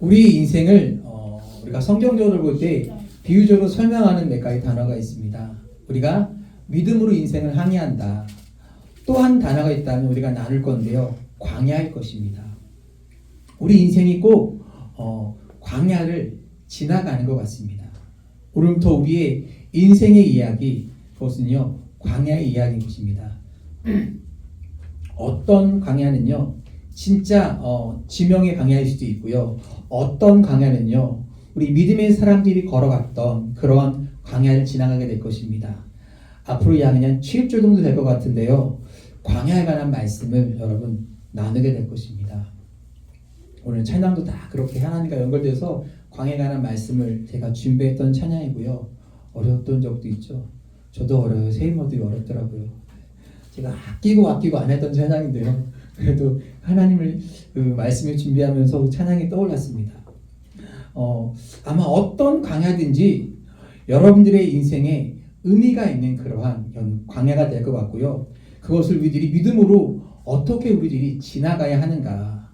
우리 인생을 어, 우리가 성경적으로 볼 때 비유적으로 설명하는 몇 가지 단어가 있습니다. 우리가 믿음으로 인생을 항해한다. 또 한 단어가 있다면 우리가 나눌 건데요. 광야일 것입니다. 우리 인생이 꼭 어, 광야를 지나가는 것 같습니다. 오늘부터 우리의 인생의 이야기 그것은요 광야의 이야기인 것입니다. 어떤 광야는요 진짜 어, 지명의 광야일 수도 있고요. 어떤 광야는요 우리 믿음의 사람들이 걸어갔던 그러한 광야를 지나가게 될 것입니다. 앞으로 약 그냥 7주 정도 될 것 같은데요. 광야에 관한 말씀을 여러분 나누게 될 것입니다. 오늘 찬양도 다 그렇게 하나님과 연결돼서 광야에 관한 말씀을 제가 준비했던 찬양이고요. 어려웠던 적도 있죠. 저도 어려요. 세이머들이 어렵더라고요. 제가 아끼고 아끼고 안 했던 찬양인데요. 그래도 하나님을 그 말씀을 준비하면서 찬양이 떠올랐습니다. 어, 아마 어떤 광야든지 여러분들의 인생에 의미가 있는 그러한 연- 광야가 될 것 같고요. 그것을 우리들이 믿음으로 어떻게 우리들이 지나가야 하는가.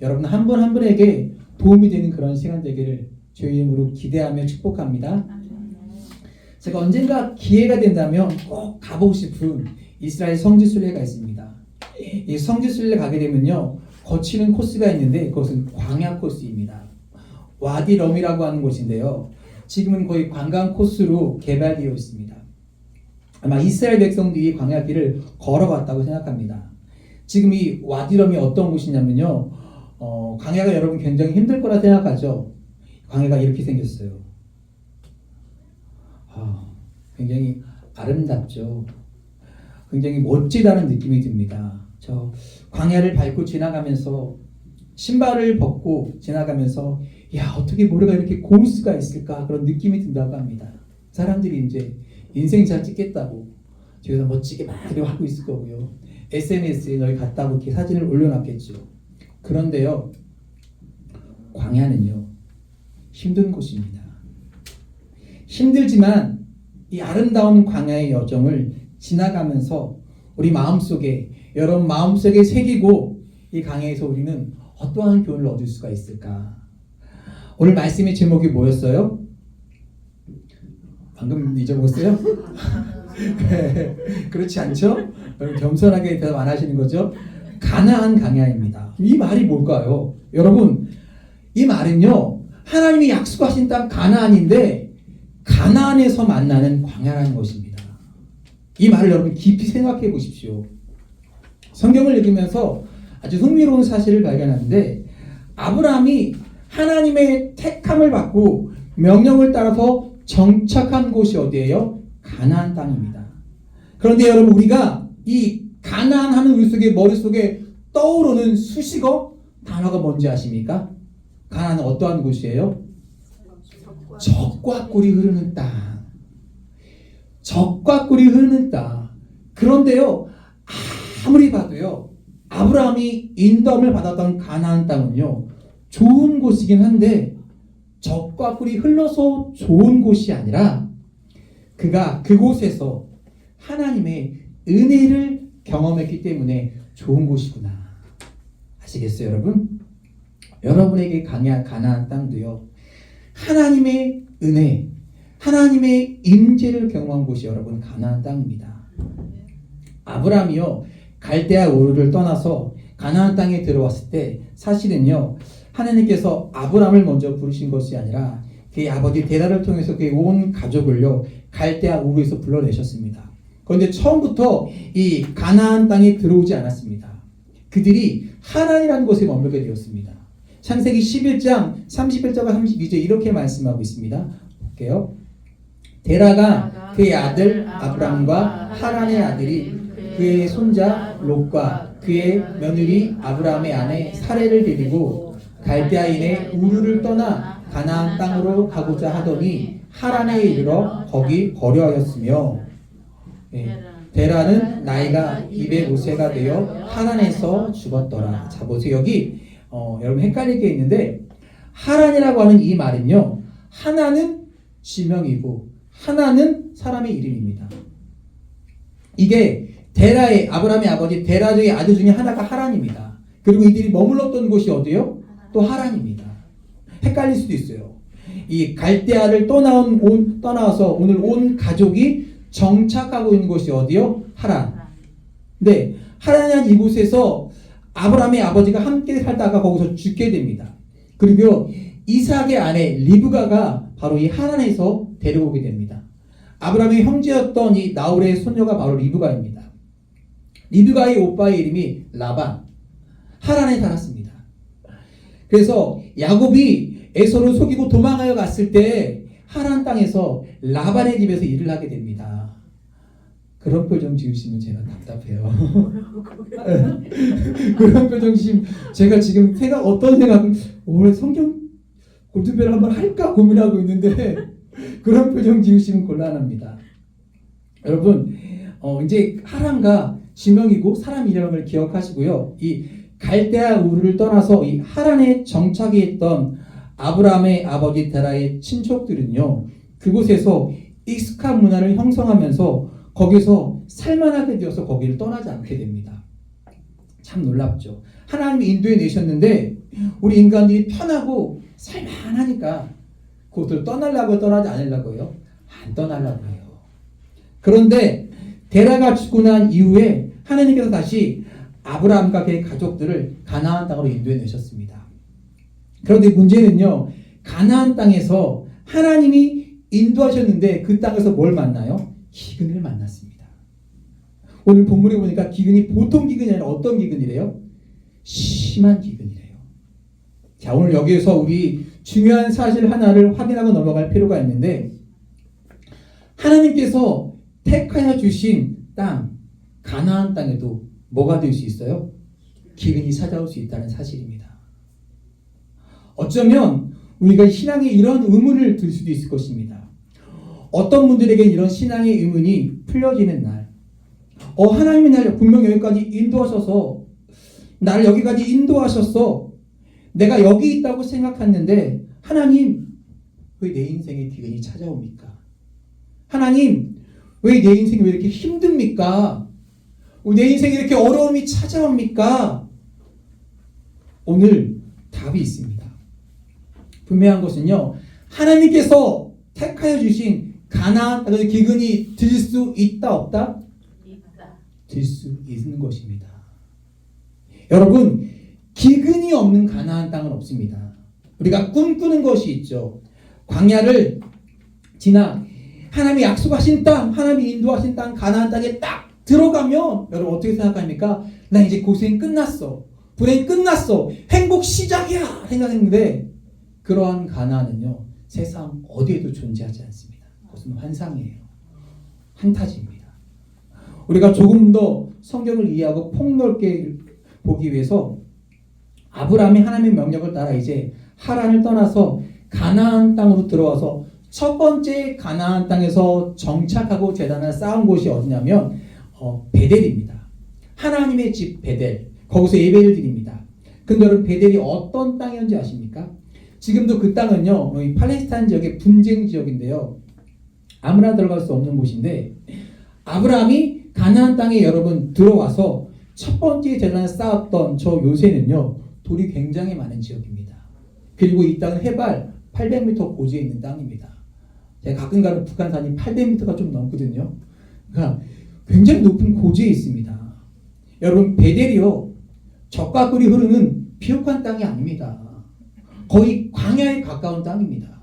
여러분 한 분 한 분에게 도움이 되는 그런 시간 되기를 주의 이름으로 기대하며 축복합니다. 제가 언젠가 기회가 된다면 꼭 가보고 싶은 이스라엘 성지 순례가 있습니다. 이 성지순례 가게 되면요 거치는 코스가 있는데 그것은 광야 코스입니다. 와디 럼이라고 하는 곳인데요. 지금은 거의 관광 코스로 개발되어 있습니다. 아마 이스라엘 백성들이 광야 길을 걸어갔다고 생각합니다. 지금 이 와디럼이 어떤 곳이냐면요. 어, 광야가 여러분 굉장히 힘들 거라 생각하죠. 광야가 이렇게 생겼어요. 아, 굉장히 아름답죠. 굉장히 멋지다는 느낌이 듭니다. 저 광야를 밟고 지나가면서 신발을 벗고 지나가면서 야 어떻게 모래가 이렇게 고울 수가 있을까 그런 느낌이 든다고 합니다. 사람들이 이제 인생샷 찍겠다고 저기서 멋지게 막 하고 있을 거고요. SNS에 너희 갔다고 이렇게 사진을 올려놨겠죠. 그런데요, 광야는요 힘든 곳입니다. 힘들지만 이 아름다운 광야의 여정을 지나가면서 우리 마음속에 여러분 마음속에 새기고 이 강야에서 우리는 어떠한 교훈을 얻을 수가 있을까? 오늘 말씀의 제목이 뭐였어요? 방금 잊어먹었어요? 그렇지 않죠? 여러분 겸손하게 대답 안 하시는 거죠? 가나안 강야입니다. 이 말이 뭘까요? 여러분 이 말은요 하나님이 약속하신 땅 가나안인데 가나안에서 만나는 광야라는 것입니다. 이 말을 여러분 깊이 생각해 보십시오. 성경을 읽으면서 아주 흥미로운 사실을 발견하는데 아브라함이 하나님의 택함을 받고 명령을 따라서 정착한 곳이 어디예요? 가나안 땅입니다. 그런데 여러분 우리가 이 가나안 하는 우리 속에 머릿속에 떠오르는 수식어 단어가 뭔지 아십니까? 가나안은 어떠한 곳이에요? 적과 꿀이 흐르는 땅. 적과 꿀이 흐르는 땅. 그런데요, 아무리 봐도요, 아브라함이 인도함을 받았던 가나안 땅은요, 좋은 곳이긴 한데, 적과 꿀이 흘러서 좋은 곳이 아니라, 그가 그곳에서 하나님의 은혜를 경험했기 때문에 좋은 곳이구나. 아시겠어요, 여러분? 여러분에게 강야 가나안 땅도요. 하나님의 은혜, 하나님의 임재를 경험한 곳이 여러분 가나안 땅입니다. 아브라함이요 갈대아 우르를 떠나서 가나안 땅에 들어왔을 때 사실은요 하나님께서 아브라함을 먼저 부르신 것이 아니라 그의 아버지 데라를 통해서 그의 온 가족을요 갈대아 우르에서 불러내셨습니다. 그런데 처음부터 이 가나안 땅에 들어오지 않았습니다. 그들이 하란이라는 곳에 머물게 되었습니다. 창세기 11장 31절과 32절 이렇게 말씀하고 있습니다. 볼게요. 데라가 그의 아들 아브람과 하란의 아들이 그의 손자 롯과 그의 며느리 아브라함의 아내 사레를 데리고 갈대아인의 우르를 떠나 가나안 땅으로 가고자 하더니 하란에 이르러 거기 거류하였으며 예, 데라는 나이가 205세가 되어 하란에서 죽었더라. 자 보세요 여기 어, 여러분 헷갈릴 게 있는데 하란이라고 하는 이 말은요 하나는 지명이고 하나는 사람의 이름입니다. 이게 데라의 아브라함의 아버지 데라의 아들 중에 하나가 하란입니다. 그리고 이들이 머물렀던 곳이 어디요? 또 하란입니다. 헷갈릴 수도 있어요. 이 갈대아를 떠나온 온 떠나서 오늘 온 가족이 정착하고 있는 곳이 어디요? 하란. 네, 하란이란 이곳에서 아브라함의 아버지가 함께 살다가 거기서 죽게 됩니다. 그리고 이삭의 아내 리브가가 바로 이 하란에서 데려오게 됩니다. 아브라함의 형제였던 이 나홀의 손녀가 바로 리브가입니다. 리브가의 오빠의 이름이 라반. 하란에 살았습니다. 그래서 야곱이 에서를 속이고 도망하여 갔을 때 하란 땅에서 라반의 집에서 일을 하게 됩니다. 그런 표정 지으시면 제가 답답해요. 그런 표정 지으면 제가 지금 생각 어떤 생각을 올해 성경 골든벨 한번 할까 고민하고 있는데 그런 표정 지으시면 곤란합니다. 여러분 어, 이제 하란과 지명이고 사람 이름을 기억하시고요. 이 갈대아 우르를 떠나서 이 하란에 정착이 했던 아브라함의 아버지 데라의 친척들은요. 그곳에서 익숙한 문화를 형성하면서 거기서 살만하게 되어서 거기를 떠나지 않게 됩니다. 참 놀랍죠. 하나님이 인도해 내셨는데 우리 인간들이 편하고 살만하니까 그곳을 떠나려고 떠나지 않으려고요. 안 떠나려고 해요. 그런데 데라가 죽고 난 이후에 하나님께서 다시 아브라함과 그의 가족들을 가나안 땅으로 인도해 내셨습니다. 그런데 문제는요. 가나안 땅에서 하나님이 인도하셨는데 그 땅에서 뭘 만나요? 기근을 만났습니다. 오늘 본문에 보니까 기근이 보통 기근이 아니라 어떤 기근이래요? 심한 기근이래요. 자, 오늘 여기에서 우리 중요한 사실 하나를 확인하고 넘어갈 필요가 있는데 하나님께서 택하여 주신 땅 가나안 땅에도 뭐가 될 수 있어요? 기근이 찾아올 수 있다는 사실입니다. 어쩌면 우리가 신앙에 이런 의문을 들 수도 있을 것입니다. 어떤 분들에게 이런 신앙의 의문이 풀려지는 날, 어 하나님이 날 분명 여기까지 인도하셔서 나를 여기까지 인도하셨어. 내가 여기 있다고 생각했는데 하나님 왜 내 인생에 기근이 찾아옵니까? 하나님 왜 내 인생이 왜 이렇게 힘듭니까? 왜내 인생에 이렇게 어려움이 찾아옵니까? 오늘 답이 있습니다. 분명한 것은요. 하나님께서 택하여 주신 땅의 기근이 들 수 있다 없다? 들 수 있는 것입니다. 여러분 기근이 없는 가나안 땅은 없습니다. 우리가 꿈꾸는 것이 있죠. 광야를 지나 하나님이 약속하신 땅, 하나님이 인도하신 땅 가나안 땅에 딱 들어가면 여러분 어떻게 생각합니까? 나 이제 고생 끝났어. 불행 끝났어. 행복 시작이야 생각했는데 그러한 가나안은요 세상 어디에도 존재하지 않습니다. 그것은 환상이에요. 판타지입니다. 우리가 조금 더 성경을 이해하고 폭넓게 보기 위해서 아브라함이 하나님의 명령을 따라 이제 하란을 떠나서 가나안 땅으로 들어와서 첫 번째 가나안 땅에서 정착하고 재단을 쌓은 곳이 어디냐면 어, 베델입니다. 하나님의 집 베델. 거기서 예배를 드립니다. 근데 여러분 베델이 어떤 땅이었는지 아십니까? 지금도 그 땅은요, 이 팔레스타인 지역의 분쟁 지역인데요. 아무나 들어갈 수 없는 곳인데 아브라함이 가나안 땅에 여러분 들어와서 첫 번째 재단을 쌓았던 저 요새는요 돌이 굉장히 많은 지역입니다. 그리고 이 땅은 해발 800m 고지에 있는 땅입니다. 제가 가끔 가는 북한산이 800m가 좀 넘거든요. 그러니까 굉장히 높은 고지에 있습니다. 여러분 베델이요 적과 꿀이 흐르는 비옥한 땅이 아닙니다. 거의 광야에 가까운 땅입니다.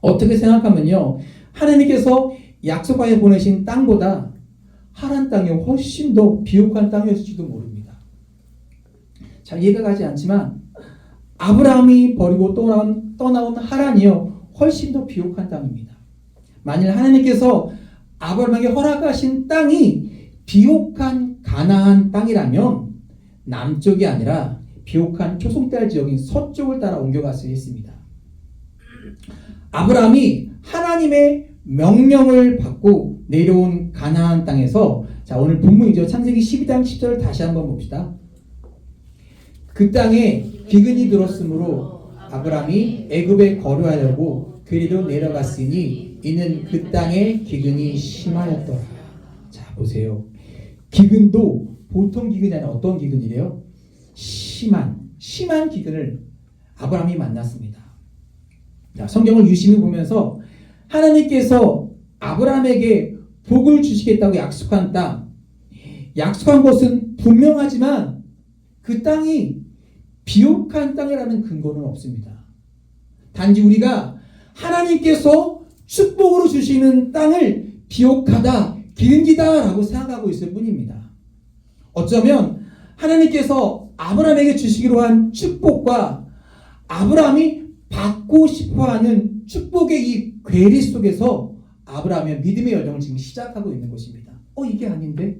어떻게 생각하면요 하나님께서 약속하여 보내신 땅보다 하란 땅이 훨씬 더 비옥한 땅이었을지도 모릅니다. 잘 이해가 가지 않지만 아브라함이 버리고 떠나온, 떠나온 하란이요 훨씬 더 비옥한 땅입니다. 만일 하나님께서 아브라함에게 허락하신 땅이 비옥한 가나안 땅이라면 남쪽이 아니라 비옥한 초송달 지역인 서쪽을 따라 옮겨갔으려 했습니다. 아브라함이 하나님의 명령을 받고 내려온 가나안 땅에서 자 오늘 본문이죠 창세기 12장 10절 다시 한번 봅시다. 그 땅에 기근이 들었으므로 아브라함이 애굽에 거류하려고 그리로 내려갔으니 이는 그 땅에 기근이 심하였더라. 자 보세요. 기근도 보통 기근이 아니라 어떤 기근이래요? 심한 심한 기근을 아브라함이 만났습니다. 자, 성경을 유심히 보면서 하나님께서 아브라함에게 복을 주시겠다고 약속한 땅, 약속한 것은 분명하지만 그 땅이 비옥한 땅이라는 근거는 없습니다. 단지 우리가 하나님께서 축복으로 주시는 땅을 비옥하다, 기름지다라고 생각하고 있을 뿐입니다. 어쩌면 하나님께서 아브라함에게 주시기로 한 축복과 아브라함이 받고 싶어하는 축복의 이 괴리 속에서 아브라함의 믿음의 여정을 지금 시작하고 있는 것입니다. 어 이게 아닌데?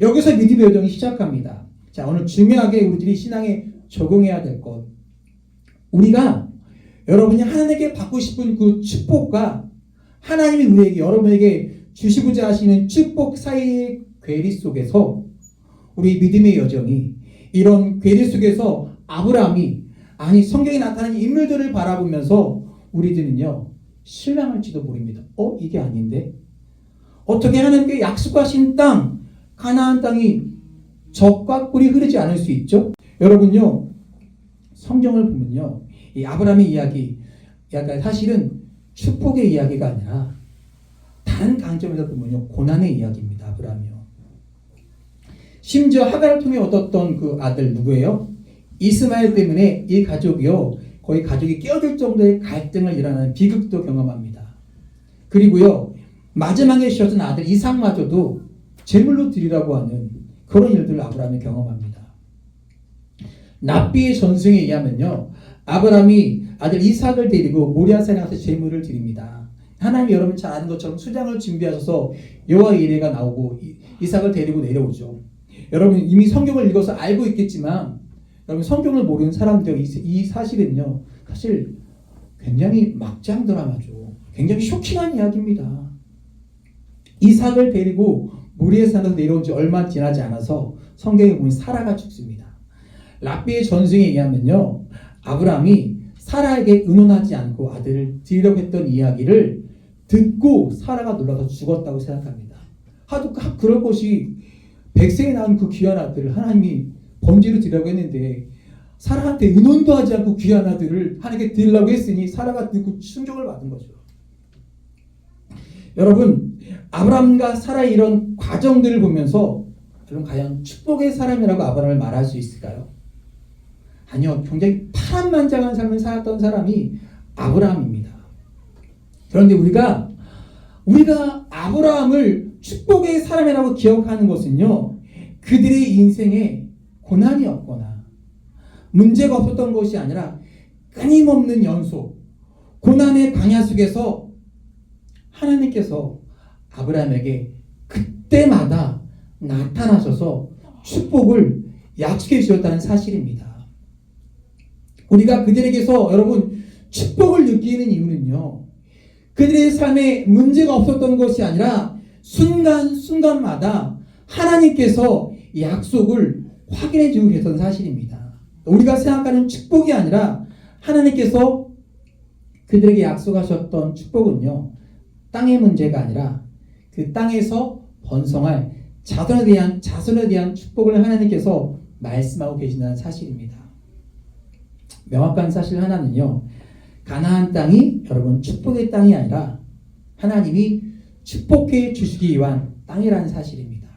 여기서 믿음의 여정이 시작합니다. 자 오늘 중요하게 우리들이 신앙에 적용해야 될 것. 우리가 여러분이 하나님께 받고 싶은 그 축복과 하나님이 우리에게 여러분에게 주시고자 하시는 축복 사이의 괴리 속에서 우리 믿음의 여정이 이런 괴리 속에서 아브라함이 아니 성경에 나타나는 인물들을 바라보면서 우리들은요 실망할지도 모릅니다. 어 이게 아닌데 어떻게 하나님께 약속하신 땅 가나안 땅이 적과 꿀이 흐르지 않을 수 있죠? 여러분요 성경을 보면요 이 아브라함의 이야기 약간 사실은 축복의 이야기가 아니라 다른 관점에서 보면요 고난의 이야기입니다 아브라함이요. 심지어 하가를 통해 얻었던 그 아들 누구예요? 이스마엘 때문에 이 가족이요 거의 가족이 깨어들 정도의 갈등을 일어나는 비극도 경험합니다. 그리고요 마지막에 주셨던 아들 이삭마저도 제물로 드리라고 하는 그런 일들을 아브라함이 경험합니다. 납비의 전승에 의하면요 아브라함이 아들 이삭을 데리고 모리아산에 가서 제물을 드립니다. 하나님이 여러분 잘 아는 것처럼 수장을 준비하셔서 여호와 이레가 나오고 이- 이삭을 데리고 내려오죠. 여러분 이미 성경을 읽어서 알고 있겠지만 여러분 성경을 모르는 사람들 이, 이 사실은요 사실 굉장히 막장 드라마죠. 굉장히 쇼킹한 이야기입니다. 이삭을 데리고 모리의 산에서 내려온 지 얼마 지나지 않아서 성경에 보면 사라가 죽습니다. 랍비의 전승에 의하면요 아브라함이 사라에게 의논하지 않고 아들을 드리려고 했던 이야기를 듣고 사라가 놀라서 죽었다고 생각합니다. 하도 그- 그럴 것이 백세에 낳은 그 귀한 아들을 하나님이 번제로 드리려고 했는데 사라한테 의논도 하지 않고 귀한 아들을 하나님께 드리려고 했으니 사라가 듣고 충격을 받은 거죠. 여러분 아브라함과 사라의 이런 과정들을 보면서 여러분 과연 축복의 사람이라고 아브라함을 말할 수 있을까요? 아니요, 굉장히 파란만장한 삶을 살았던 사람이 아브라함입니다. 그런데 우리가 우리가 아브라함을 축복의 사람이라고 기억하는 것은요, 그들의 인생에 고난이 없거나 문제가 없었던 것이 아니라 끊임없는 연속, 고난의 광야 속에서 하나님께서 아브라함에게 그때마다 나타나셔서 축복을 약속해 주셨다는 사실입니다. 우리가 그들에게서 여러분 축복을 느끼는 이유는요. 그들의 삶에 문제가 없었던 것이 아니라 순간순간마다 하나님께서 약속을 확인해 주고 계셨던 사실입니다. 우리가 생각하는 축복이 아니라 하나님께서 그들에게 약속하셨던 축복은요. 땅의 문제가 아니라 그 땅에서 번성할 자손에 대한 자손에 대한 축복을 하나님께서 말씀하고 계신다는 사실입니다. 명확한 사실 하나는요. 가나안 땅이 여러분 축복의 땅이 아니라 하나님이 축복해 주시기 위한 땅이라는 사실입니다.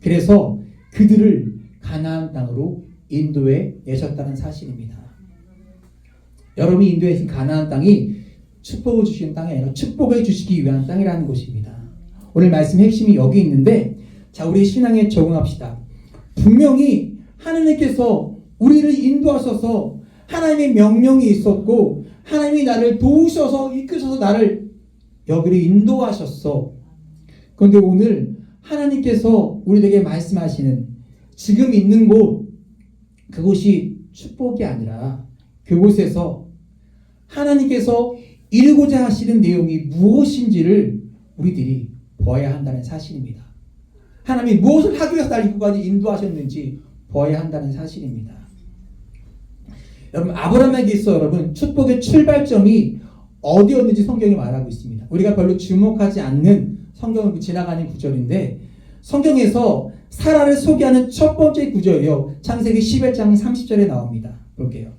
그래서 그들을 가나안 땅으로 인도해 내셨다는 사실입니다. 여러분이 인도해 신 가나안 땅이 축복을 주시는 땅이 아니라 축복해 주시기 위한 땅이라는 것입니다. 오늘 말씀 핵심이 여기 있는데 자 우리 신앙에 적응합시다. 분명히 하나님께서 우리를 인도하셔서 하나님의 명령이 있었고 하나님이 나를 도우셔서 이끄셔서 나를 여기로 인도하셨어. 그런데 오늘 하나님께서 우리에게 말씀하시는 지금 있는 곳 그곳이 축복이 아니라 그곳에서 하나님께서 이루고자 하시는 내용이 무엇인지를 우리들이 보아야 한다는 사실입니다. 하나님이 무엇을 하기 위해서 날 이곳까지 인도하셨는지 보아야 한다는 사실입니다. 여러분 아브라함에게 있어 여러분 축복의 출발점이 어디였는지 성경이 말하고 있습니다. 우리가 별로 주목하지 않는 성경을 지나가는 구절인데 성경에서 사라를 소개하는 첫 번째 구절이요. 창세기 11장 30절에 나옵니다. 볼게요.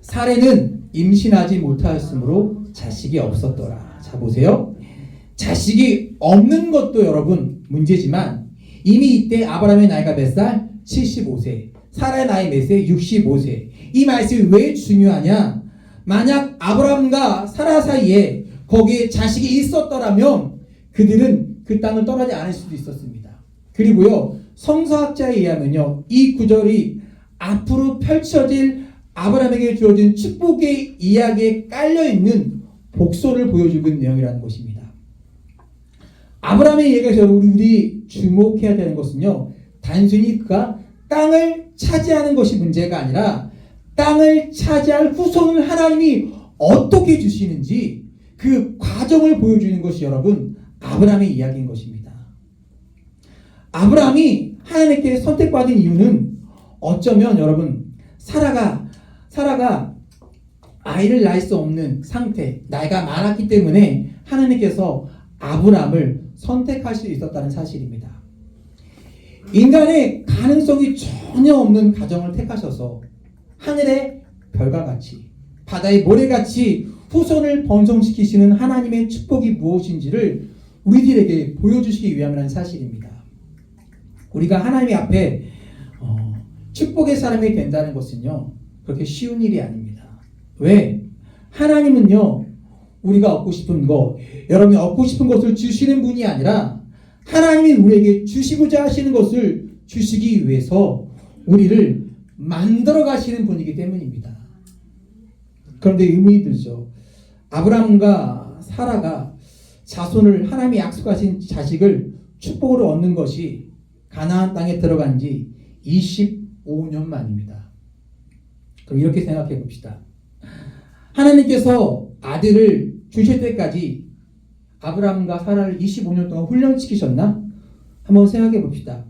사례는 임신하지 못하였으므로 자식이 없었더라. 자 보세요. 자식이 없는 것도 여러분 문제지만 이미 이때 아브라함의 나이가 몇 살? 75세. 사라의 나이 몇 세? 65세. 이 말씀이 왜 중요하냐? 만약 아브라함과 사라 사이에 거기에 자식이 있었더라면 그들은 그 땅을 떠나지 않을 수도 있었습니다. 그리고요, 성서학자에 의하면요, 이 구절이 앞으로 펼쳐질 아브라함에게 주어진 축복의 이야기에 깔려 있는 복소를 보여주고 있는 내용이라는 것입니다. 아브라함의 얘기에서 우리들이 주목해야 되는 것은요, 단순히 그가 땅을 차지하는 것이 문제가 아니라 땅을 차지할 후손을 하나님이 어떻게 주시는지 그 과정을 보여주는 것이 여러분 아브라함의 이야기인 것입니다. 아브라함이 하나님께 선택받은 이유는 어쩌면 여러분 사라가 사라가 아이를 낳을 수 없는 상태, 나이가 많았기 때문에 하나님께서 아브라함을 선택할 수 있었다는 사실입니다. 인간의 가능성이 전혀 없는 가정을 택하셔서 하늘의 별과 같이 바다의 모래같이 후손을 번성시키시는 하나님의 축복이 무엇인지를 우리들에게 보여주시기 위함이라는 사실입니다. 우리가 하나님 앞에 어, 축복의 사람이 된다는 것은요 그렇게 쉬운 일이 아닙니다. 왜? 하나님은요 우리가 얻고 싶은 것, 여러분이 얻고 싶은 것을 주시는 분이 아니라 하나님이 우리에게 주시고자 하시는 것을 주시기 위해서 우리를 만들어 가시는 분이기 때문입니다. 그런데 의문이 들죠. 아브라함과 사라가 자손을 하나님이 약속하신 자식을 축복으로 얻는 것이 가나안 땅에 들어간 지 25년 만입니다. 그럼 이렇게 생각해 봅시다. 하나님께서 아들을 주실 때까지 아브라함과 사라를 25년 동안 훈련시키셨나? 한번 생각해 봅시다.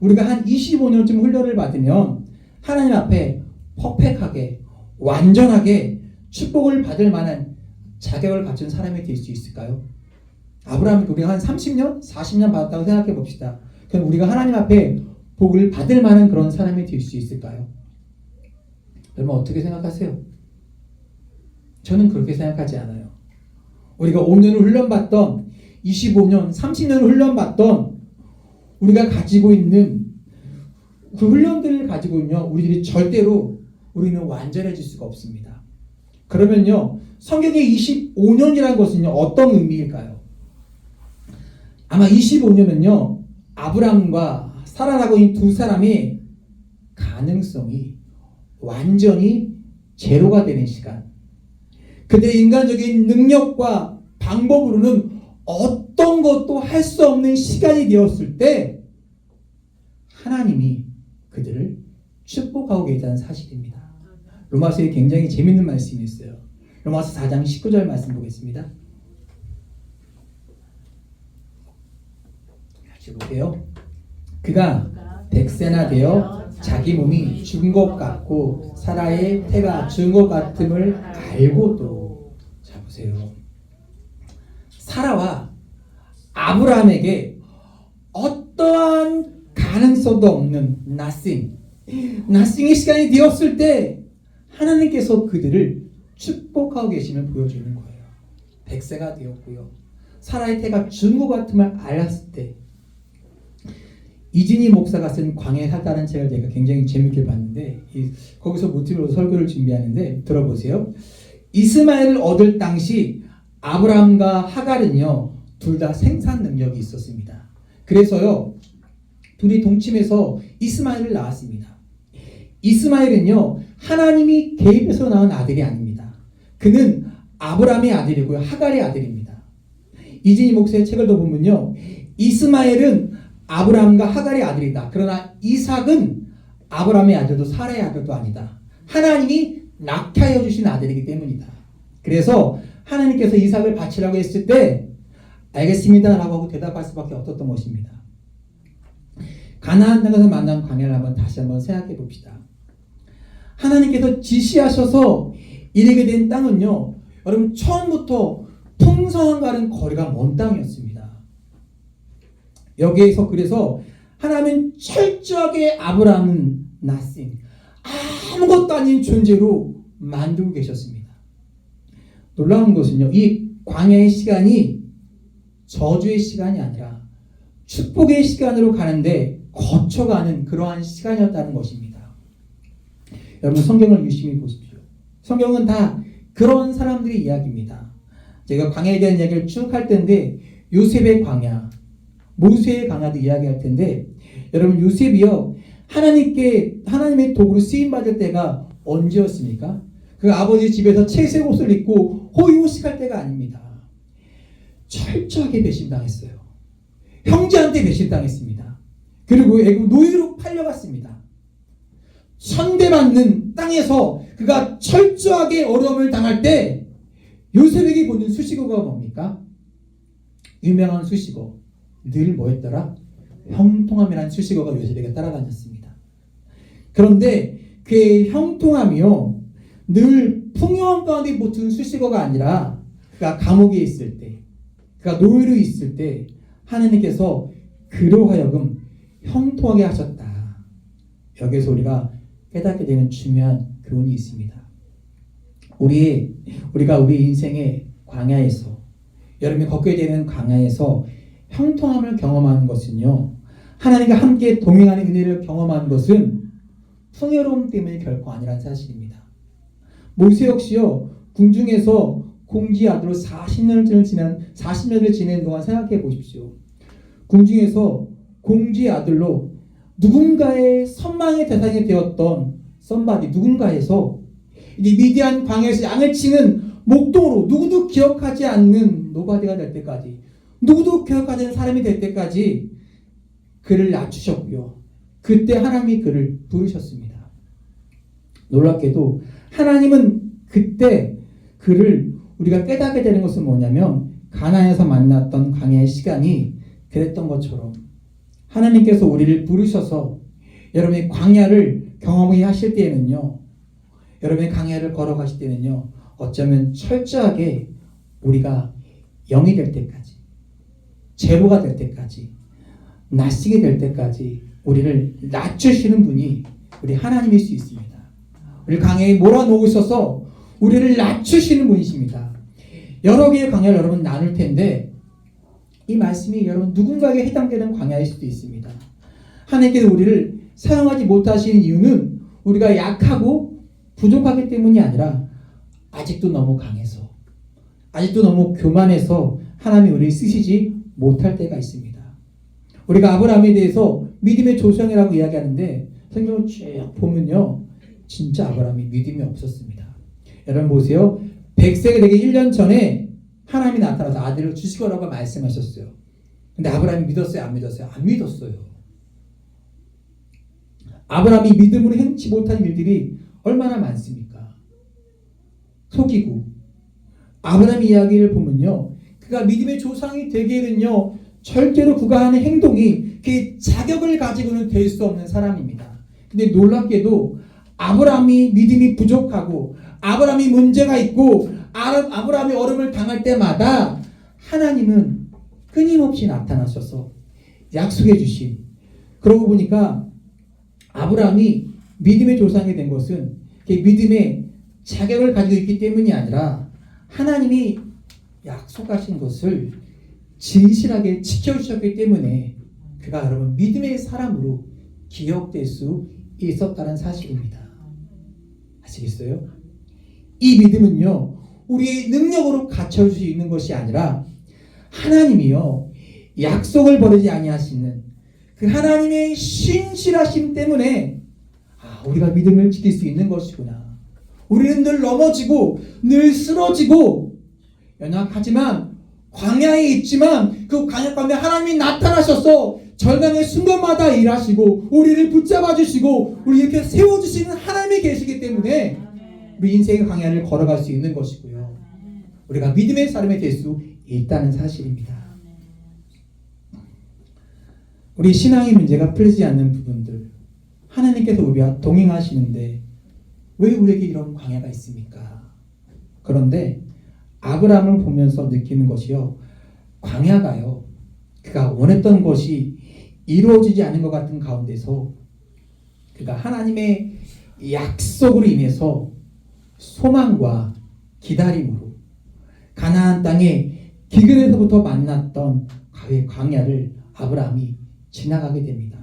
우리가 한 25년쯤 훈련을 받으면 하나님 앞에 퍼펙하게 완전하게 축복을 받을 만한 자격을 갖춘 사람이 될 수 있을까요? 아브라함이 우리가 한 30년, 40년 받았다고 생각해 봅시다. 그럼 우리가 하나님 앞에 복을 받을 만한 그런 사람이 될 수 있을까요? 여러분 어떻게 생각하세요? 저는 그렇게 생각하지 않아요. 우리가 5년을 훈련받던 25년, 30년을 훈련받던 우리가 가지고 있는 그 훈련들을 가지고는요, 우리들이 절대로 우리는 완전해질 수가 없습니다. 그러면요, 성경의 25년이라는 것은요, 어떤 의미일까요? 아마 25년은요, 아브람과 사라라고 이 두 사람의 가능성이 완전히 제로가 되는 시간. 그들의 인간적인 능력과 방법으로는 어떤 것도 할 수 없는 시간이 되었을 때 하나님이 그들을 축복하고 계시다는 사실입니다. 로마서에 굉장히 재밌는 말씀이 있어요. 로마서 4장 19절 말씀 보겠습니다. 같이 보세요. 그가 백세나 되어 자기 몸이 죽은 것 같고 사라의 태가 죽은 것 같음을 알고도 자 보세요. 사라와 아브라함에게 어떠한 가능성도 없는 nothing, nothing의 시간이 되었을 때 하나님께서 그들을 축복하고 계심을 보여주는 거예요. 백세가 되었고요. 사라의 태가 것 같음을 알았을 때 이진희 목사가 쓴 광야에 살다는 책을 제가 굉장히 재밌게 봤는데 이, 거기서 모티브로 설교를 준비하는데 들어보세요. 이스마엘을 얻을 당시 아브라함과 하갈은요 둘 다 생산 능력이 있었습니다. 그래서요 둘이 동침해서 이스마엘을 낳았습니다. 이스마엘은요 하나님이 개입해서 낳은 아들이 아닙니다. 그는 아브라함의 아들이고요 하갈의 아들입니다. 이진희 목사의 책을 더 보면요 이스마엘은 아브라함과 하갈의 아들이다. 그러나 이삭은 아브라함의 아들도 사라의 아들도 아니다. 하나님이 낙하여 주신 아들이기 때문이다. 그래서 하나님께서 이삭을 바치라고 했을 때 알겠습니다 라고 하고 대답할 수밖에 없었던 것입니다. 가나안 땅에서 만난 광야를 한번 다시 한번 생각해 봅시다. 하나님께서 지시하셔서 이르게 된 땅은요. 여러분 처음부터 풍성한가는 거리가 먼 땅이었습니다. 여기에서 그래서 하나님은 철저하게 아브라함은 nothing 아무것도 아닌 존재로 만들고 계셨습니다. 놀라운 것은요, 이 광야의 시간이 저주의 시간이 아니라 축복의 시간으로 가는데 거쳐가는 그러한 시간이었다는 것입니다. 여러분 성경을 유심히 보십시오. 성경은 다 그런 사람들의 이야기입니다. 제가 광야에 대한 이야기를 쭉 할 텐데 요셉의 광야, 모세의 광야도 이야기할 텐데 여러분 요셉이요 하나님께 하나님의 도구로 쓰임 받을 때가 언제였습니까? 그 아버지 집에서 채색 옷을 입고 호의호식할 때가 아닙니다. 철저하게 배신당했어요. 형제한테 배신당했습니다. 그리고 애굽 노예로 팔려갔습니다. 천대받는 땅에서 그가 철저하게 어려움을 당할 때 요셉에게 보는 수식어가 뭡니까? 유명한 수식어. 늘 뭐였더라? 형통함이라는 수식어가 요셉에게 따라다녔습니다. 그런데 그의 형통함이요. 늘 풍요한 가운데 붙은 수식어가 아니라 그가 감옥에 있을 때, 그가 노예로 있을 때 하나님께서 그로 하여금 형통하게 하셨다. 여기서 우리가 깨닫게 되는 중요한 교훈이 있습니다. 우리 우리가 우리 인생의 광야에서 여러분이 걷게 되는 광야에서 형통함을 경험하는 것은요. 하나님과 함께 동행하는 은혜를 경험하는 것은 풍요로움 때문이 결코 아니라는 사실입니다. 모세 역시요. 궁중에서 공지 아들로 40년을 지난 40년을 지낸 동안 생각해 보십시오. 궁중에서 공지 아들로 누군가의 선망의 대상이 되었던 썸바디 누군가에서 이제 미디안 광야에서 양을 치는 목동으로 누구도 기억하지 않는 노바디가 될 때까지 누구도 기억하지 않는 사람이 될 때까지 그를 낮추셨고요. 그때 하나님이 그를 부르셨습니다. 놀랍게도 하나님은 그때 그를 우리가 깨닫게 되는 것은 뭐냐면 가나에서 만났던 광야의 시간이 그랬던 것처럼 하나님께서 우리를 부르셔서 여러분이 광야를 경험하게 하실 때에는요. 여러분이 광야를 걸어가실 때는요. 어쩌면 철저하게 우리가 영이 될 때까지 제로가 될 때까지 낯시게 될 때까지 우리를 낮추시는 분이 우리 하나님일 수 있습니다. 우리 강야에 몰아놓으셔서 우리를 낮추시는 분이십니다. 여러 개의 광야를 여러분 나눌 텐데 이 말씀이 여러분 누군가에게 해당되는 광야일 수도 있습니다. 하나님께서 우리를 사용하지 못하시는 이유는 우리가 약하고 부족하기 때문이 아니라 아직도 너무 강해서 아직도 너무 교만해서 하나님이 우리를 쓰시지 못할 때가 있습니다. 우리가 아브라함에 대해서 믿음의 조상이라고 이야기하는데 성경을 쭉 보면요. 진짜 아브라함이 믿음이 없었습니다. 여러분 보세요. 100세가 되기 1년 전에 하나님이 나타나서 아들을 주시거라고 말씀하셨어요. 근데 아브라함이 믿었어요? 안 믿었어요? 안 믿었어요. 아브라함이 믿음으로 행치 못한 일들이 얼마나 많습니까? 속이고 아브라함 이야기를 보면요. 그가 믿음의 조상이 되기에는요. 절대로 그가 하는 행동이 그 자격을 가지고는 될 수 없는 사람입니다. 근데 놀랍게도 아브라함이 믿음이 부족하고 아브라함이 문제가 있고 아브라함이 얼음을 당할 때마다 하나님은 끊임없이 나타나셔서 약속해 주신 그러고 보니까 아브라함이 믿음의 조상이 된 것은 믿음의 자격을 가지고 있기 때문이 아니라 하나님이 약속하신 것을 진실하게 지켜주셨기 때문에 그가 여러분 믿음의 사람으로 기억될 수 있었다는 사실입니다. 아시겠어요? 이 믿음은요, 우리의 능력으로 갖춰질 수 있는 것이 아니라 하나님이요, 약속을 버리지 아니하시는 그 하나님의 신실하심 때문에 아, 우리가 믿음을 지킬 수 있는 것이구나. 우리는 늘 넘어지고 늘 쓰러지고 연약하지만 광야에 있지만 그 광야 가운데 하나님이 나타나셔서 절강의 순간마다 일하시고 우리를 붙잡아 주시고 우리 이렇게 세워 주시는 하나님이 계시기 때문에 우리 인생의 광야를 걸어갈 수 있는 것이고요. 우리가 믿음의 사람이 될 수 있다는 사실입니다. 우리 신앙의 문제가 풀리지 않는 부분들 하나님께서 우리와 동행하시는데 왜 우리에게 이런 광야가 있습니까? 그런데 아브라함을 보면서 느끼는 것이요. 광야가요. 그가 원했던 것이 이루어지지 않은 것 같은 가운데서 그가 하나님의 약속으로 인해서 소망과 기다림으로 가나안 땅의 기근에서부터 만났던 광야를 아브라함이 지나가게 됩니다.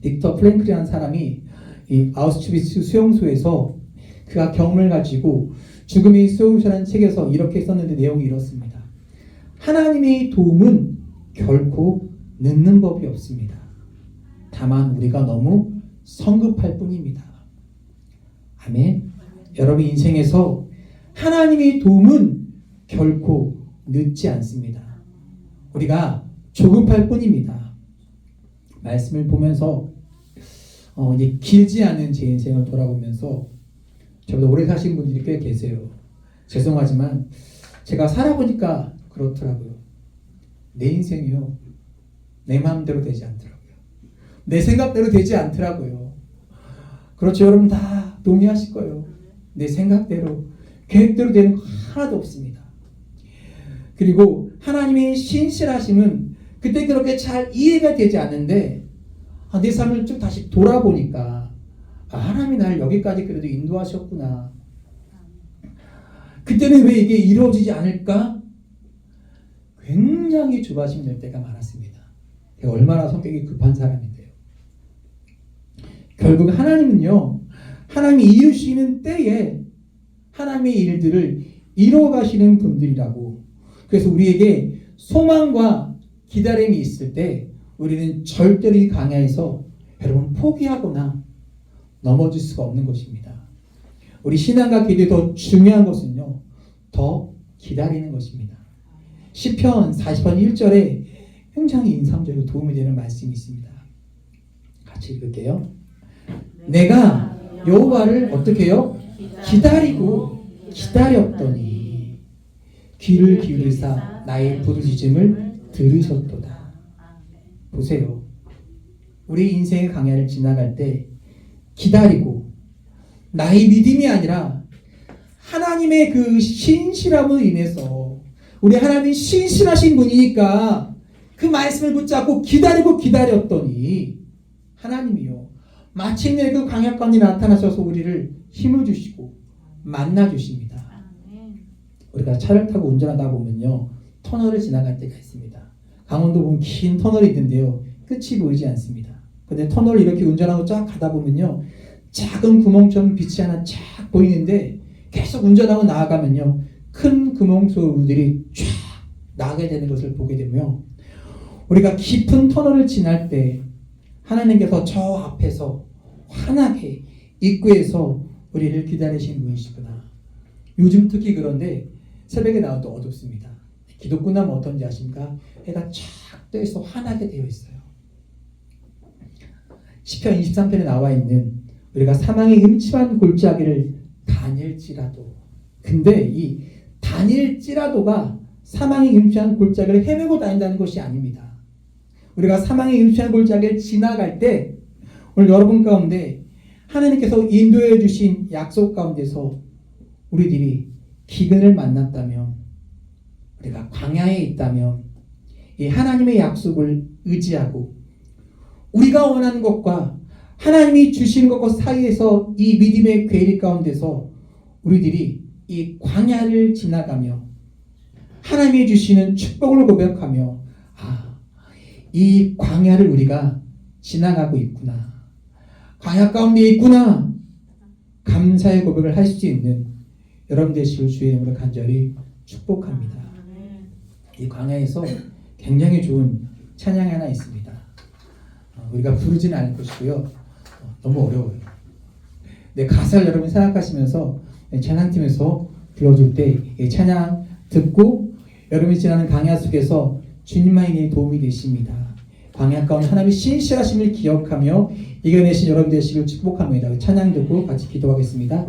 빅터 플랭클이라는 사람이 이 아우슈비츠 수용소에서 그가 경험을 가지고 죽음의 수용소라는 책에서 이렇게 썼는데 내용이 이렇습니다. 하나님의 도움은 결코 늦는 법이 없습니다. 다만 우리가 너무 성급할 뿐입니다. 아멘. 여러분 인생에서 하나님의 도움은 결코 늦지 않습니다. 우리가 조급할 뿐입니다. 말씀을 보면서 어, 이제 길지 않은 제 인생을 돌아보면서 저보다 오래 사신 분들이 꽤 계세요. 죄송하지만 제가 살아보니까 그렇더라고요. 내 인생이요. 내 마음대로 되지 않더라고요. 내 생각대로 되지 않더라고요. 그렇죠. 여러분 다 동의하실 거예요. 내 생각대로, 계획대로 되는 거 하나도 없습니다. 그리고 하나님의 신실하심은 그때 그렇게 잘 이해가 되지 않는데 아, 내 삶을 좀 다시 돌아보니까 아, 하나님이 나를 여기까지 그래도 인도하셨구나. 그때는 왜 이게 이루어지지 않을까? 굉장히 조바심 낼 때가 많았습니다. 얼마나 성격이 급한 사람인데요. 결국 하나님은요, 하나님이 이루시는 때에 하나님의 일들을 이루어 가시는 분들이라고. 그래서 우리에게 소망과 기다림이 있을 때 우리는 절대로 이 강야에서 여러분 포기하거나 넘어질 수가 없는 것입니다. 우리 신앙과 기도에 더 중요한 것은요. 더 기다리는 것입니다. 시편 40편 1절에 굉장히 인상적이고 도움이 되는 말씀이 있습니다. 같이 읽을게요. 내가 여호와를 어떻게 해요? 기다리고 기다렸더니 귀를 기울이사 나의 부르짖음을 들으셨도다. 보세요. 우리 인생의 강야를 지나갈 때 기다리고 나의 믿음이 아니라 하나님의 그 신실함으로 인해서 우리 하나님 신실하신 분이니까 그 말씀을 붙잡고 기다리고 기다렸더니 하나님이요 마침내 그 강약 가운데 나타나셔서 우리를 힘을 주시고 만나 주십니다. 우리가 차를 타고 운전하다 보면요 터널을 지나갈 때가 있습니다. 강원도 보면 긴 터널이 있는데요 끝이 보이지 않습니다. 근데 터널 이렇게 운전하고 쫙 가다 보면요 작은 구멍처럼 빛이 하나 쫙 보이는데 계속 운전하고 나아가면요 큰 구멍 속들이 쫙 나게 되는 것을 보게 되며 우리가 깊은 터널을 지날 때 하나님께서 저 앞에서 환하게 입구에서 우리를 기다리신 분이시구나. 요즘 특히 그런데 새벽에 나와도 어둡습니다. 기도 끝나면 어떤지 아십니까? 해가 쫙 떠있어 환하게 되어 있어요. 시편 23편에 나와 있는 우리가 사망의 음침한 골짜기를 다닐지라도 근데 이 다닐지라도가 사망의 음침한 골짜기를 헤매고 다닌다는 것이 아닙니다. 우리가 사망의 음침한 골짜기를 지나갈 때 오늘 여러분 가운데 하나님께서 인도해 주신 약속 가운데서 우리들이 기근을 만났다면 우리가 광야에 있다면 이 하나님의 약속을 의지하고 우리가 원하는 것과 하나님이 주시는 것과 사이에서 이 믿음의 괴리 가운데서 우리들이 이 광야를 지나가며 하나님이 주시는 축복을 고백하며 아, 이 광야를 우리가 지나가고 있구나. 광야 가운데 있구나. 감사의 고백을 할 수 있는 여러분 되시길 주의 이름으로 간절히 축복합니다. 이 광야에서 굉장히 좋은 찬양이 하나 있습니다. 어, 우리가 부르지는 않을 것이고요. 어, 너무 어려워요. 네, 가사를 여러분 생각하시면서 찬양팀에서 불러줄 때이 찬양 듣고 여러분이 지나는 강야 속에서 주님만이 도움이 되십니다. 광야 가운데 하나님의 신실하심을 기억하며 이겨내신 여러분 되시길 축복합니다. 찬양 듣고 같이 기도하겠습니다.